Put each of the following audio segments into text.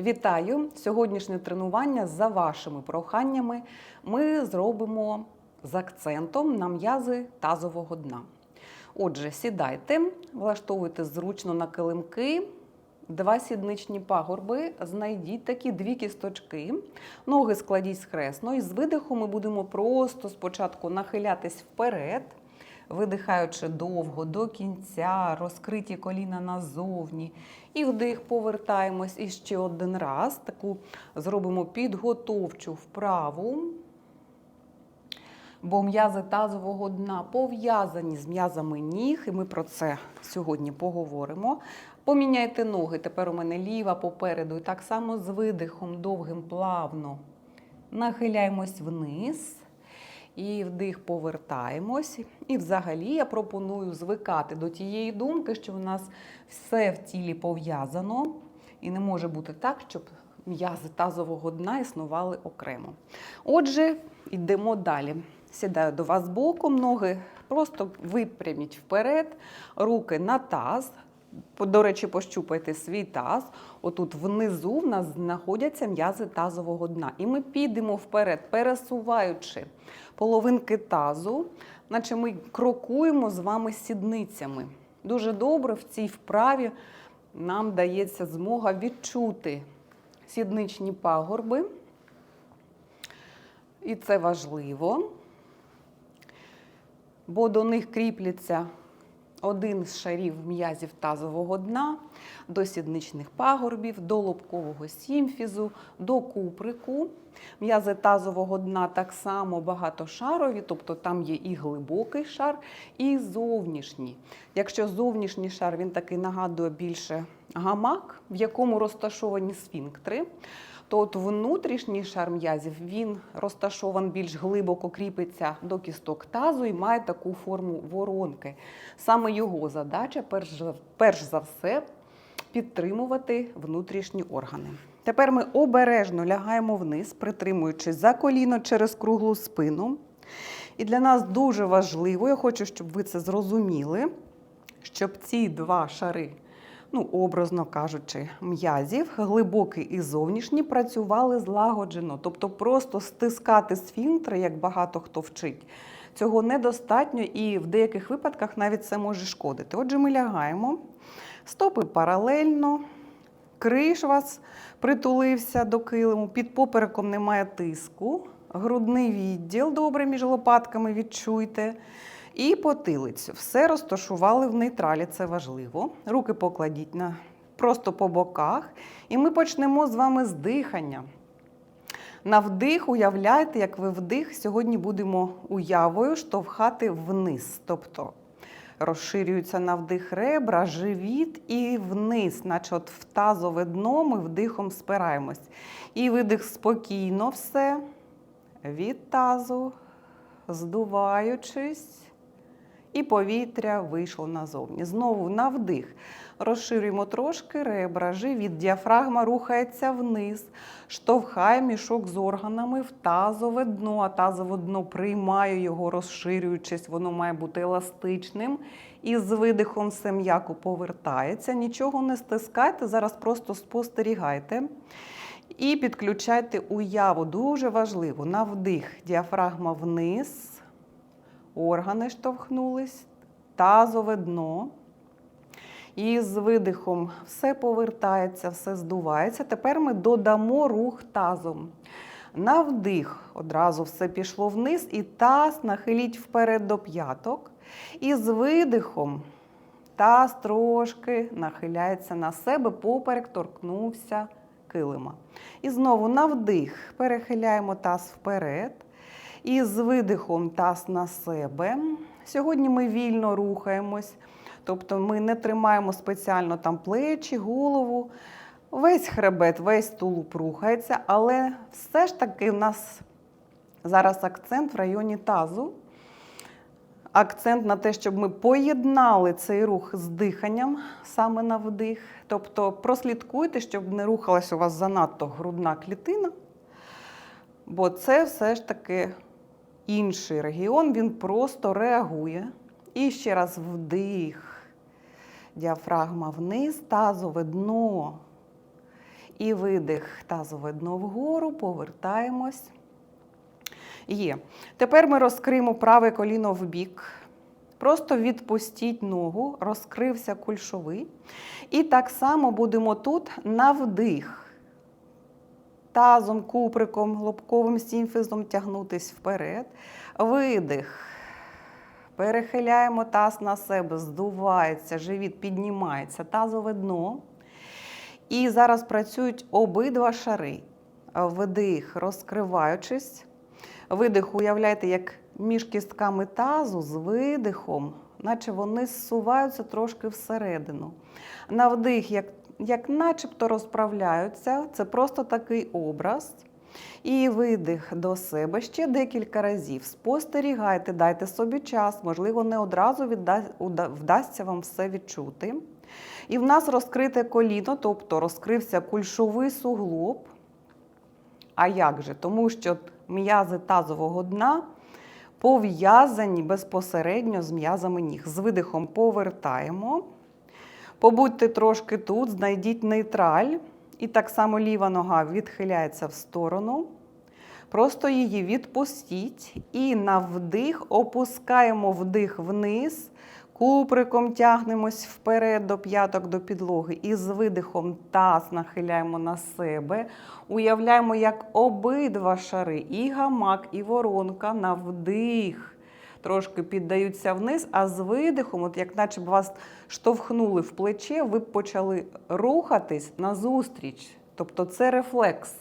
Вітаю! Сьогоднішнє тренування за вашими проханнями ми зробимо з акцентом на м'язи тазового дна. Отже, сідайте, влаштовуйте зручно на килимки, два сідничні пагорби, знайдіть такі дві кісточки, ноги складіть схресно, і з видихом ми будемо просто спочатку нахилятись вперед. Видихаючи довго до кінця, розкриті коліна назовні. І вдих повертаємось і ще один раз. Таку зробимо підготовчу вправу. Бо м'язи тазового дна пов'язані з м'язами ніг, і ми про це сьогодні поговоримо. Поміняйте ноги. Тепер у мене ліва попереду. І так само з видихом довгим, плавно нахиляємось вниз. І вдих повертаємось. І взагалі я пропоную звикати до тієї думки, що у нас все в тілі пов'язано. І не може бути так, щоб м'язи тазового дна існували окремо. Отже, йдемо далі. Сідаю до вас боком, ноги просто випряміть вперед, руки на таз. До речі, пощупайте свій таз. Отут внизу в нас знаходяться м'язи тазового дна. І ми підемо вперед, пересуваючи половинки тазу, наче ми крокуємо з вами сідницями. Дуже добре в цій вправі нам дається змога відчути сідничні пагорби. І це важливо, бо до них кріпляться один з шарів м'язів тазового дна, до сідничних пагорбів, до лобкового сімфізу, до куприку. М'язи тазового дна так само багатошарові, тобто там є і глибокий шар, і зовнішній. Якщо зовнішній шар він такий нагадує більше гамак, в якому розташовані сфінктри, то от внутрішній шар м'язів він розташований більш глибоко кріпиться до кісток тазу і має таку форму воронки. Саме його задача, перш, перш за все, підтримувати внутрішні органи. Тепер ми обережно лягаємо вниз, притримуючись за коліно через круглу спину. І для нас дуже важливо, я хочу, щоб ви це зрозуміли, щоб ці два шари, ну, образно кажучи, м'язів, глибокий і зовнішній, працювали злагоджено. Тобто просто стискати сфінктри, як багато хто вчить. Цього недостатньо, і в деяких випадках навіть це може шкодити. Отже, ми лягаємо, стопи паралельно, криш вас притулився до килиму, під попереком немає тиску, грудний відділ добре між лопатками відчуйте. І потилицю. Все розташували в нейтралі, це важливо. Руки покладіть на, просто по боках. І ми почнемо з вами з дихання. На вдих уявляйте, як ви вдих. Сьогодні будемо уявою штовхати вниз. Тобто розширюються на вдих ребра, живіт і вниз, наче от в тазове дно ми вдихом спираємось. І видих спокійно все. Від тазу, здуваючись. І повітря вийшло назовні. Знову на вдих. Розширюємо трошки ребра, живіт, діафрагма рухається вниз, штовхає мішок з органами в тазове дно, а тазове дно приймає його, розширюючись, воно має бути еластичним. І з видихом все м'яко повертається. Нічого не стискайте, зараз просто спостерігайте. І підключайте уяву. Дуже важливо. На вдих діафрагма вниз. Органи штовхнулись, тазове дно. І з видихом все повертається, все здувається. Тепер ми додамо рух тазом. На вдих одразу все пішло вниз, і таз нахиліть вперед до п'яток. І з видихом таз трошки нахиляється на себе, поперек торкнувся килима. І знову на вдих перехиляємо таз вперед. І з видихом таз на себе. Сьогодні ми вільно рухаємось, тобто ми не тримаємо спеціально там плечі, голову. Весь хребет, весь тулуб рухається, але все ж таки в нас зараз акцент в районі тазу. Акцент на те, щоб ми поєднали цей рух з диханням саме на вдих. Тобто прослідкуйте, щоб не рухалась у вас занадто грудна клітина, бо це все ж таки інший регіон, він просто реагує. І ще раз вдих. Діафрагма вниз, тазове дно І видих тазове дно вгору, повертаємось. Є. Тепер ми розкриємо праве коліно в бік. Просто відпустіть ногу, розкрився кульшовий. І так само будемо тут на вдих. Тазом, куприком, лобковим сімфізом тягнутись вперед. Видих. Перехиляємо таз на себе, здувається, живіт піднімається, тазове дно. І зараз працюють обидва шари. Вдих, розкриваючись. Видих, уявляйте, як між кістками тазу з видихом, наче вони зсуваються трошки всередину. На вдих, як, як начебто розправляються, це просто такий образ. І видих до себе ще декілька разів. Спостерігайте, дайте собі час, можливо, не одразу відда- вдасться вам все відчути. І в нас розкрите коліно, тобто розкрився кульшовий суглоб. А як же? Тому що м'язи тазового дна пов'язані безпосередньо з м'язами ніг. З видихом повертаємо. Побудьте трошки тут, знайдіть нейтраль. І так само ліва нога відхиляється в сторону. Просто її відпустіть. І на вдих опускаємо вдих вниз. Куприком тягнемось вперед до п'яток до підлоги. І з видихом таз нахиляємо на себе. Уявляємо, як обидва шари, і гамак, і воронка на вдих. Трошки піддаються вниз, а з видихом, от як наче б вас штовхнули в плече, ви почали рухатись назустріч. Тобто це рефлекс.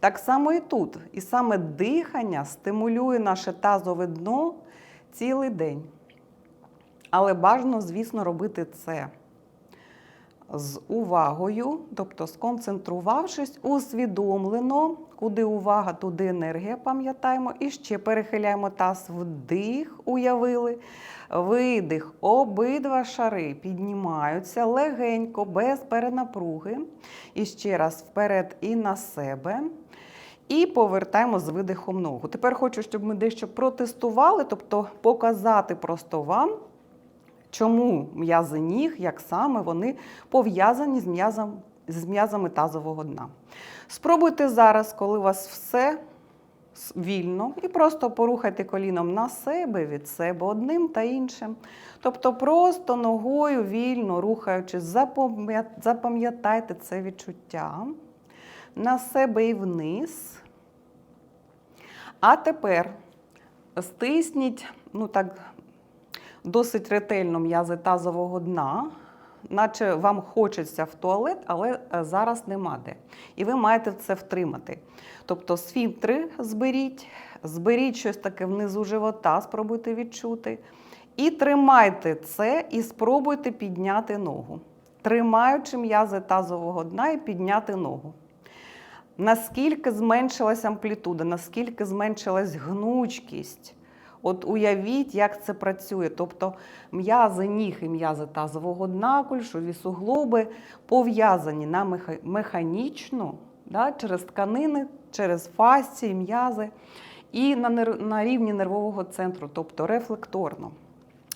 Так само і тут. І саме дихання стимулює наше тазове дно цілий день. Але бажано, звісно, робити це з увагою, тобто сконцентрувавшись, усвідомлено, куди увага, туди енергія, пам'ятаємо. І ще перехиляємо таз вдих, уявили. Видих, обидва шари піднімаються легенько, без перенапруги. І ще раз вперед і на себе. І повертаємо з видихом ногу. Тепер хочу, щоб ми дещо протестували, тобто показати просто вам, чому м'язи ніг, як саме вони пов'язані з, м'язом, з м'язами тазового дна. Спробуйте зараз, коли у вас все вільно, і просто порухайте коліном на себе, від себе одним та іншим. Тобто просто ногою вільно рухаючись, запам'ятайте це відчуття на себе і вниз. А тепер стисніть, ну так, досить ретельно м'язи тазового дна, наче вам хочеться в туалет, але е, зараз нема де. І ви маєте це втримати. Тобто сфінктри зберіть, зберіть щось таке внизу живота, спробуйте відчути. І тримайте це і спробуйте підняти ногу. Тримаючи м'язи тазового дна і підняти ногу. Наскільки зменшилась амплітуда, наскільки зменшилась гнучкість. От уявіть, як це працює. Тобто м'язи ніг і м'язи тазового дна, кульшові суглоби пов'язані на механічно, да, через тканини, через фасції, м'язи і на, на рівні нервового центру, тобто рефлекторно.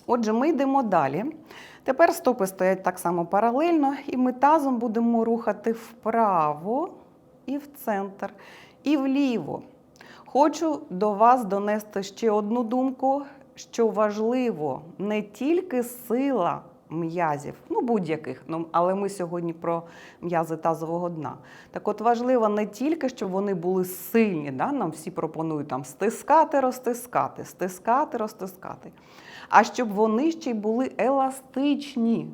Отже, ми йдемо далі. Тепер стопи стоять так само паралельно, і ми тазом будемо рухати вправо і в центр, і вліво. Хочу до вас донести ще одну думку, що важливо не тільки сила м'язів, ну будь-яких, ну, але ми сьогодні про м'язи тазового дна. Так от важливо не тільки, щоб вони були сильні, да? нам всі пропонують там стискати, розтискати, стискати, розтискати, а щоб вони ще й були еластичні,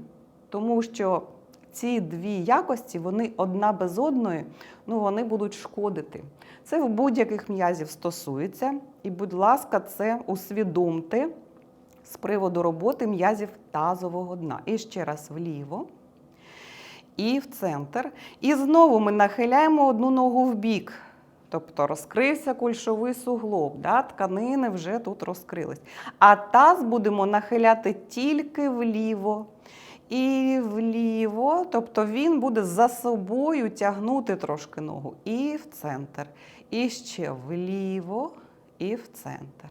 тому що ці дві якості, вони одна без одної, ну вони будуть шкодити. Це в будь-яких м'язів стосується. І, будь ласка, це усвідомте з приводу роботи м'язів тазового дна. І ще раз вліво. І в центр. І знову ми нахиляємо одну ногу в бік. Тобто розкрився кульшовий суглоб, да? тканини вже тут розкрились. А таз будемо нахиляти тільки вліво. І вліво, тобто він буде за собою тягнути трошки ногу. І в центр. І ще вліво, і в центр.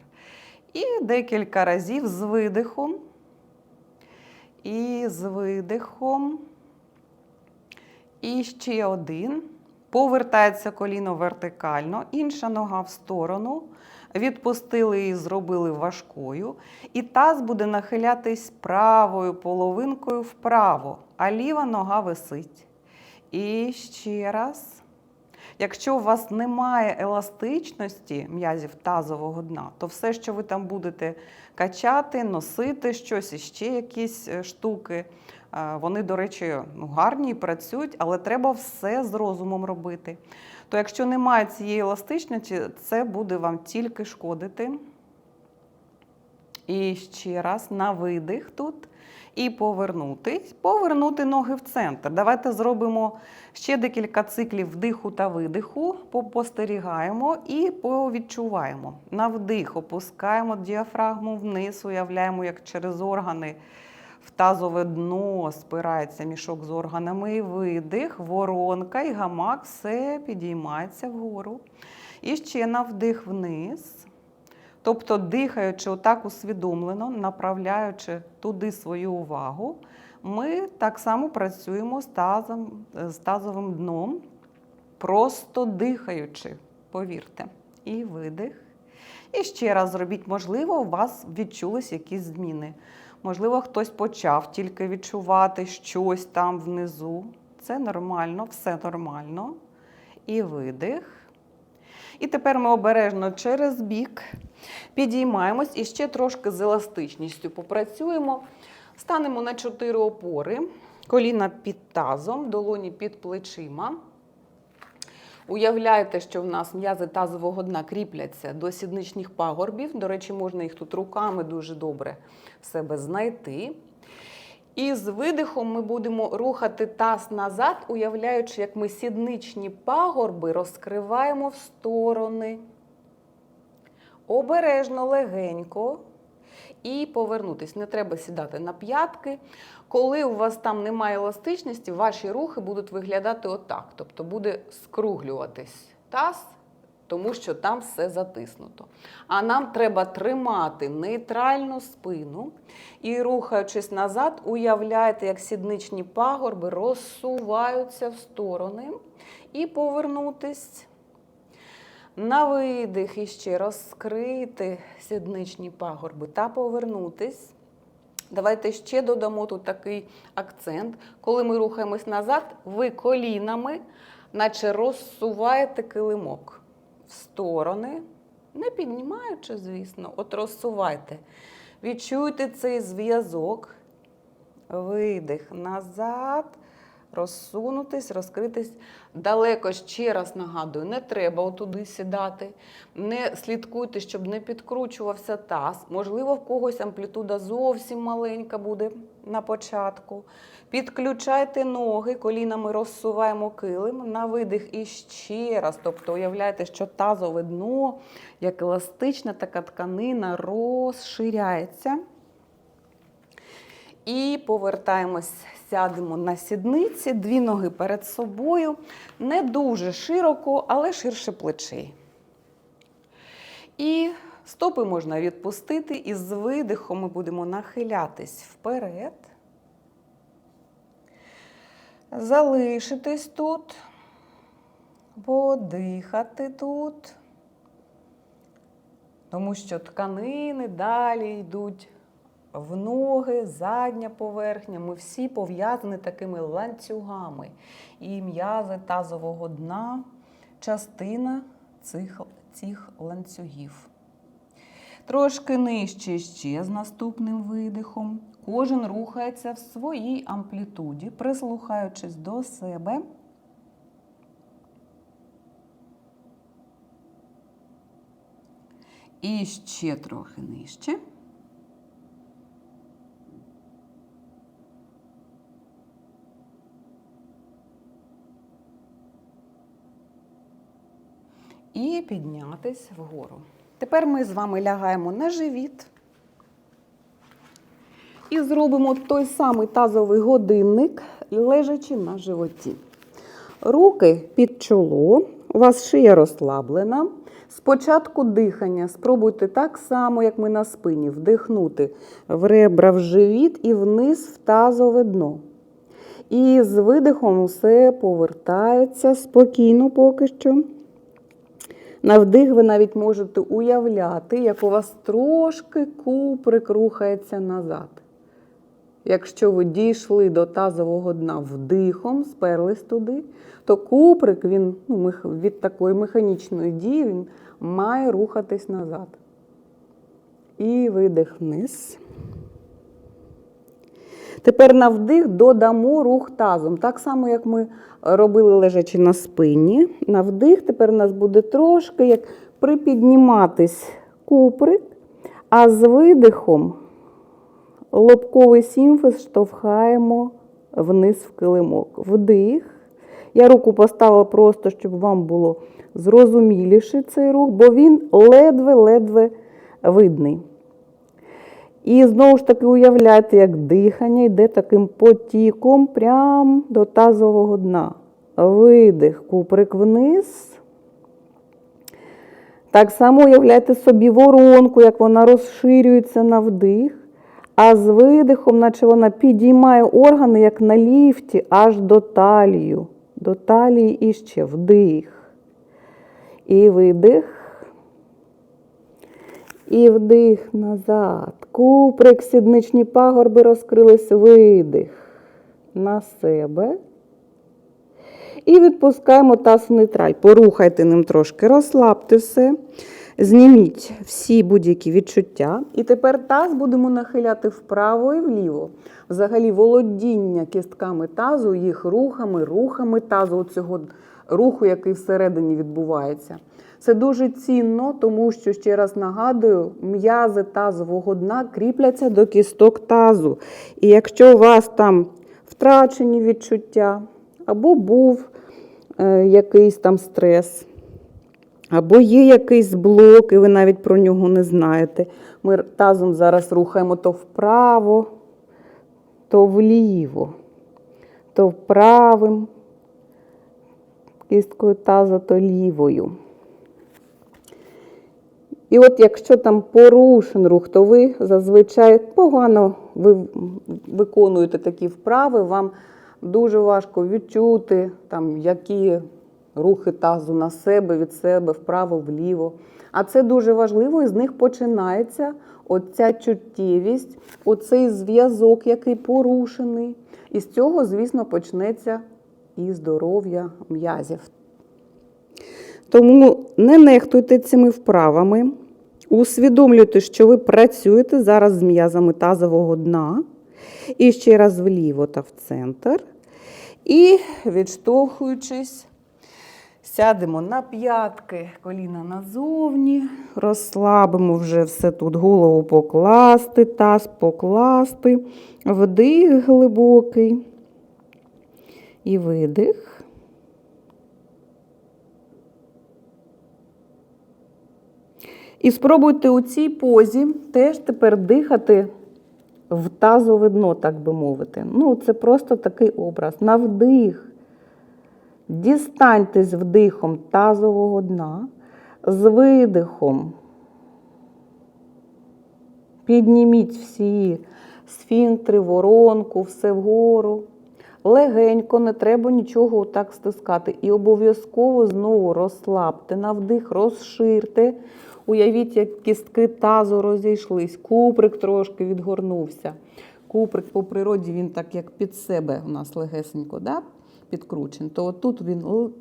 І декілька разів з видихом. І з видихом. І ще один. Повертається коліно вертикально, інша нога в сторону. Відпустили її, зробили важкою. І таз буде нахилятись правою половинкою вправо, а ліва нога висить. І ще раз. Якщо у вас немає еластичності м'язів тазового дна, то все, що ви там будете качати, носити щось, іще якісь е, штуки, е, вони, до речі, ну, гарні і працюють, але треба все з розумом робити. То якщо немає цієї еластичності, це буде вам тільки шкодити. І ще раз на видих тут. І повернутись, повернути ноги в центр. Давайте зробимо ще декілька циклів вдиху та видиху, спостерігаємо і повідчуваємо. На вдих опускаємо діафрагму вниз, уявляємо, як через органи в тазове дно спирається мішок з органами. І видих, воронка і гамак все підіймається вгору. І ще на вдих вниз. Тобто, дихаючи отак усвідомлено, направляючи туди свою увагу, ми так само працюємо з, тазом, з тазовим дном, просто дихаючи, повірте. І видих. І ще раз зробіть, можливо, у вас відчулись якісь зміни. Можливо, хтось почав тільки відчувати щось там внизу. Це нормально, все нормально. І видих. І тепер ми обережно через бік підіймаємось і ще трошки з еластичністю попрацюємо. Станемо на чотири опори, коліна під тазом, долоні під плечима. Уявляйте, що в нас м'язи тазового дна кріпляться до сідничних пагорбів. До речі, можна їх тут руками дуже добре в себе знайти. І з видихом ми будемо рухати таз назад, уявляючи, як ми сідничні пагорби розкриваємо в сторони. Обережно, легенько. І повернутись. Не треба сідати на п'ятки. Коли у вас там немає еластичності, ваші рухи будуть виглядати отак. Тобто буде скруглюватись таз, тому що там все затиснуто. А нам треба тримати нейтральну спину і, рухаючись назад, уявляйте, як сідничні пагорби розсуваються в сторони і повернутись. На видих іще розкрити сідничні пагорби та повернутись. Давайте ще додамо тут такий акцент. Коли ми рухаємось назад, ви колінами, наче розсуваєте килимок сторони, не піднімаючи, звісно, от розсувайте. Відчуйте цей зв'язок. Видих назад, розсунутись, розкритись. Далеко ще раз нагадую, не треба отуди сідати. Не слідкуйте, щоб не підкручувався таз. Можливо, в когось амплітуда зовсім маленька буде на початку. Підключайте ноги, колінами розсуваємо килим на видих і ще раз. Тобто уявляєте, що тазове дно, як еластична така тканина, розширяється. І повертаємось, сядемо на сідниці, дві ноги перед собою. Не дуже широко, але ширше плечей. І стопи можна відпустити, і з видихом ми будемо нахилятись вперед. Залишитись тут, подихати тут, тому що тканини далі йдуть в ноги, задня поверхня. Ми всі пов'язані такими ланцюгами. І м'язи тазового дна частина цих, цих ланцюгів. Трошки нижче ще з наступним видихом. Кожен рухається в своїй амплітуді, прислухаючись до себе. І ще трохи нижче. І піднятись вгору. Тепер ми з вами лягаємо на живіт. І зробимо той самий тазовий годинник, лежачи на животі. Руки під чоло, у вас шия розслаблена. Спочатку дихання спробуйте так само, як ми на спині, вдихнути в ребра в живіт і вниз в тазове дно. І з видихом все повертається спокійно поки що. На вдих ви навіть можете уявляти, як у вас трошки куприк рухається назад. Якщо ви дійшли до тазового дна вдихом, сперлись туди, то куприк він, ну, від такої механічної дії він має рухатись назад. І видих вниз. Тепер на вдих додамо рух тазом. Так само, як ми робили лежачи на спині. На вдих тепер у нас буде трошки як припідніматись куприк, а з видихом лобковий сімфез штовхаємо вниз в килимок. Вдих. Я руку поставила просто, щоб вам було зрозуміліше цей рух, бо він ледве-ледве видний. І знову ж таки уявляйте, як дихання йде таким потіком прямо до тазового дна. Видих, куприк вниз. Так само уявляйте собі воронку, як вона розширюється на вдих, а з видихом, наче вона підіймає органи, як на ліфті, аж до талію. До талії і ще вдих. І видих. І вдих назад. Куприк, сідничні пагорби розкрились, видих на себе. І відпускаємо таз в нейтраль. Порухайте ним трошки, розслабте все. Зніміть всі будь-які відчуття. І тепер таз будемо нахиляти вправо і вліво. Взагалі, володіння кістками тазу, їх рухами, рухами тазу, цього руху, який всередині відбувається. Це дуже цінно, тому що, ще раз нагадую, м'язи тазового дна кріпляться до кісток тазу. І якщо у вас там втрачені відчуття, або був е, якийсь там стрес, або є якийсь блок, і ви навіть про нього не знаєте. Ми тазом зараз рухаємо то вправо, то вліво, то правим кісткою таза, то лівою. І от якщо там порушен рух, то ви зазвичай погано ви виконуєте такі вправи, вам дуже важко відчути, там, які рухи тазу на себе, від себе, вправо, вліво. А це дуже важливо, і з них починається оця чуттєвість, оцей зв'язок, який порушений. І з цього, звісно, почнеться і здоров'я м'язів. Тому не нехтуйте цими вправами. Усвідомлюйте, що ви працюєте зараз з м'язами тазового дна. І ще раз вліво та в центр. І відштовхуючись, сядемо на п'ятки, коліна назовні. Розслабимо вже все тут. Голову покласти, таз покласти. Вдих глибокий. І видих. І спробуйте у цій позі теж тепер дихати в тазове дно, так би мовити. Ну, це просто такий образ. На вдих. Дістаньтесь вдихом тазового дна, з видихом. Підніміть всі сфінктри, воронку, все вгору. Легенько, не треба нічого так стискати. І обов'язково знову розслабте на вдих, розширте. Уявіть, як кістки тазу розійшлись, куприк трошки відгорнувся. Куприк по природі він так як під себе у нас легесенько да? підкручений. То отут він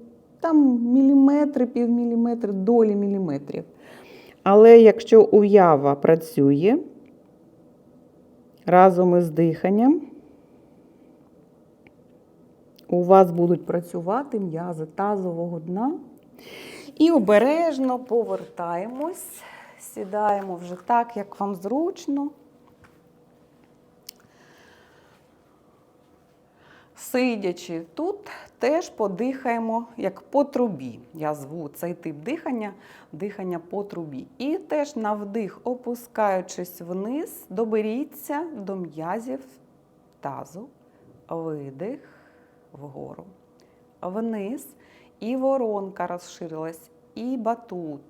там міліметри, півміліметри, долі міліметрів. Але якщо уява працює разом із диханням, у вас будуть працювати м'язи тазового дна. І обережно повертаємось, сідаємо вже так, як вам зручно. Сидячи тут, теж подихаємо як по трубі. Я зву цей тип дихання дихання по трубі. І теж на вдих, опускаючись вниз, доберіться до м'язів тазу, видих вгору, вниз, і воронка розширилась, і батут.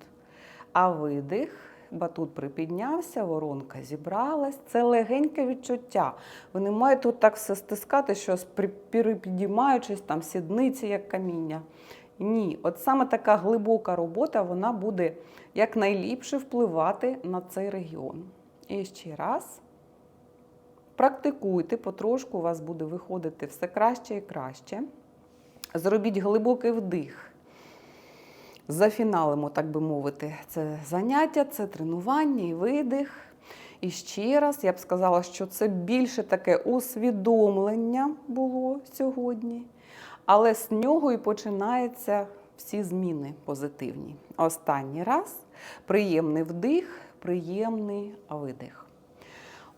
А видих, батут припіднявся, воронка зібралась. Це легеньке відчуття. Ви не маєте тут так все стискати, що перепідіймаючись, там сідниці, як каміння. Ні, от саме така глибока робота вона буде якнайліпше впливати на цей регіон. І ще раз практикуйте, потрошку у вас буде виходити все краще і краще. Зробіть глибокий вдих. Зафіналимо, так би мовити, це заняття, це тренування і видих. І ще раз я б сказала, що це більше таке усвідомлення було сьогодні, але з нього і починаються всі зміни позитивні. Останній раз приємний вдих, приємний видих.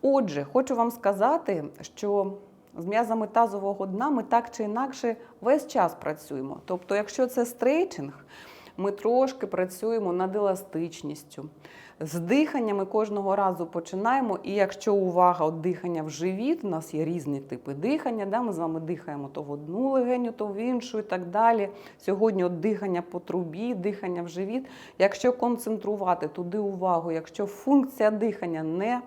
Отже, хочу вам сказати, що з м'язами тазового дна ми так чи інакше весь час працюємо. Тобто, якщо це стрейчинг, ми трошки працюємо над еластичністю. З дихання кожного разу починаємо, і якщо увага от дихання в живіт, у нас є різні типи дихання, да, ми з вами дихаємо то в одну легеню, то в іншу і так далі. Сьогодні от дихання по трубі, дихання в живіт. Якщо концентрувати туди увагу, якщо функція дихання не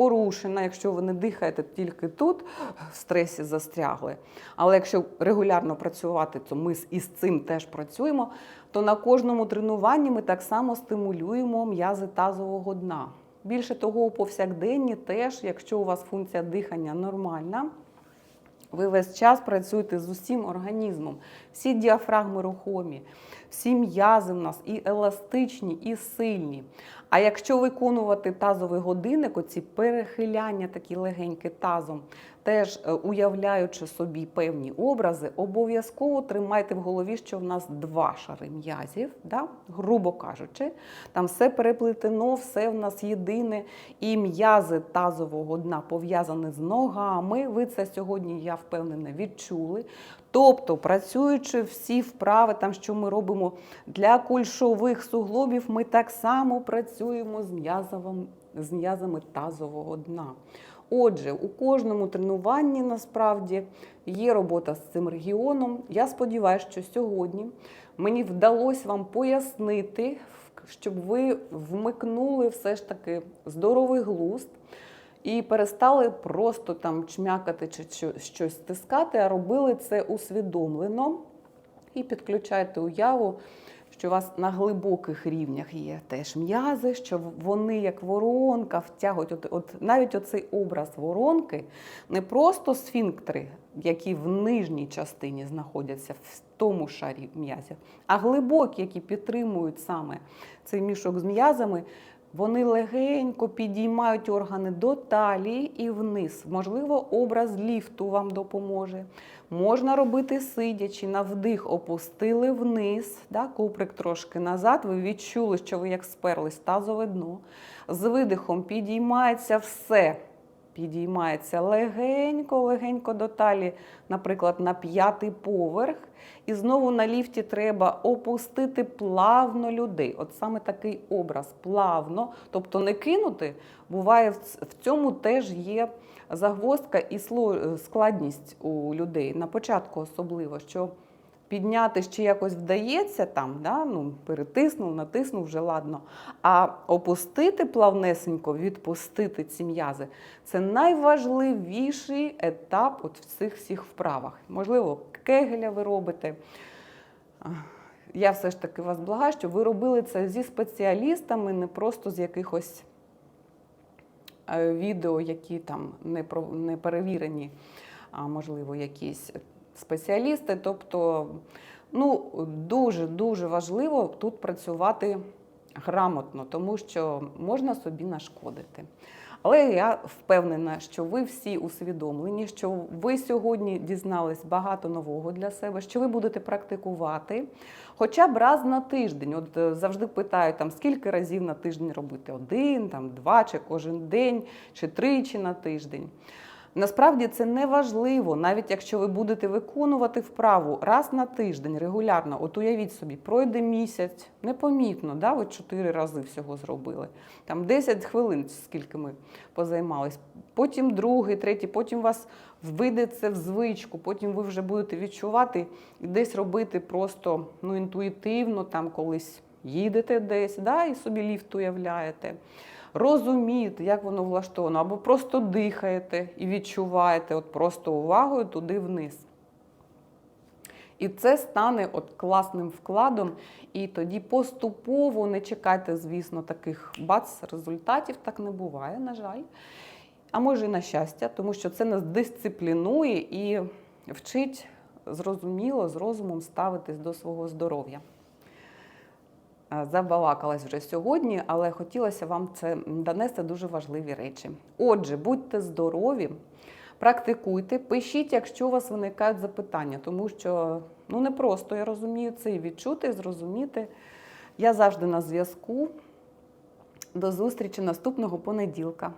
порушена, якщо ви не дихаєте тільки тут, в стресі застрягли. Але якщо регулярно працювати, то ми із цим теж працюємо, то на кожному тренуванні ми так само стимулюємо м'язи тазового дна. Більше того, у повсякденні теж, якщо у вас функція дихання нормальна, ви весь час працюєте з усім організмом. Всі діафрагми рухомі, всі м'язи в нас і еластичні, і сильні. А якщо виконувати тазовий годинник, оці перехиляння такі легенькі тазом, теж е, уявляючи собі певні образи, обов'язково тримайте в голові, що в нас два шари м'язів, да? грубо кажучи, там все переплетено, все в нас єдине, і м'язи тазового дна пов'язані з ногами. Ви це сьогодні, я впевнена, відчули. Тобто, працюючи всі вправи, там, що ми робимо для кульшових суглобів, ми так само працюємо з м'язовим- з м'язами тазового дна. Отже, у кожному тренуванні насправді є робота з цим регіоном. Я сподіваюся, що сьогодні мені вдалося вам пояснити, щоб ви вмикнули все ж таки здоровий глузд і перестали просто там чмякати чи щось стискати, а робили це усвідомлено. І підключайте уяву, що у вас на глибоких рівнях є теж м'язи, що вони, як воронка, втягують. От, от навіть оцей образ воронки не просто сфінктери, які в нижній частині знаходяться в тому шарі м'язів, а глибокі, які підтримують саме цей мішок з м'язами. Вони легенько підіймають органи до талії і вниз. Можливо, образ ліфту вам допоможе. Можна робити сидячи, на вдих опустили вниз, да, куприк трошки назад. Ви відчули, що ви як сперлись тазове дно. З видихом підіймається все. Підіймається легенько, легенько до талії, наприклад, на п'ятий поверх. І знову на ліфті треба опустити плавно людей. От саме такий образ плавно, тобто не кинути. Буває, в цьому теж є загвоздка і складність у людей. На початку особливо, що підняти ще якось вдається там, да? ну, перетиснув, натиснув, вже ладно. А опустити плавнесенько, відпустити ці м'язи це найважливіший етап от в цих всіх вправах. Можливо, кегеля ви робите. Я все ж таки вас благаю, щоб ви робили це зі спеціалістами, не просто з якихось е, відео, які там не перевірені, а можливо, якісь спеціалісти. Тобто, ну, дуже-дуже важливо тут працювати грамотно, тому що можна собі нашкодити. Але я впевнена, що ви всі усвідомлені, що ви сьогодні дізнались багато нового для себе, що ви будете практикувати хоча б раз на тиждень. От е, завжди питають, там, скільки разів на тиждень робити? Один, там, два, чи кожен день, чи тричі на тиждень. Насправді це не важливо, навіть якщо ви будете виконувати вправу раз на тиждень регулярно. От уявіть собі, пройде місяць, непомітно, да? ви чотири рази всього зробили. Там 10 хвилин, скільки ми позаймались. Потім другий, третій, потім вас вийде це в звичку, потім ви вже будете відчувати і десь робити просто ну, інтуїтивно, там колись їдете десь, да, і собі ліфт уявляєте. Розумієте, як воно влаштовано, або просто дихаєте і відчуваєте от просто увагою туди вниз. І це стане от класним вкладом. І тоді поступово не чекайте, звісно, таких бац результатів. Так не буває, на жаль. А може і на щастя, тому що це нас дисциплінує і вчить зрозуміло, з розумом ставитись до свого здоров'я. Е, Забалакалась вже сьогодні, але хотілося вам це донести дуже важливі речі. Отже, будьте здорові, практикуйте, пишіть, якщо у вас виникають запитання, тому що ну не просто я розумію це і відчути, і зрозуміти. Я завжди на зв'язку. До зустрічі наступного понеділка.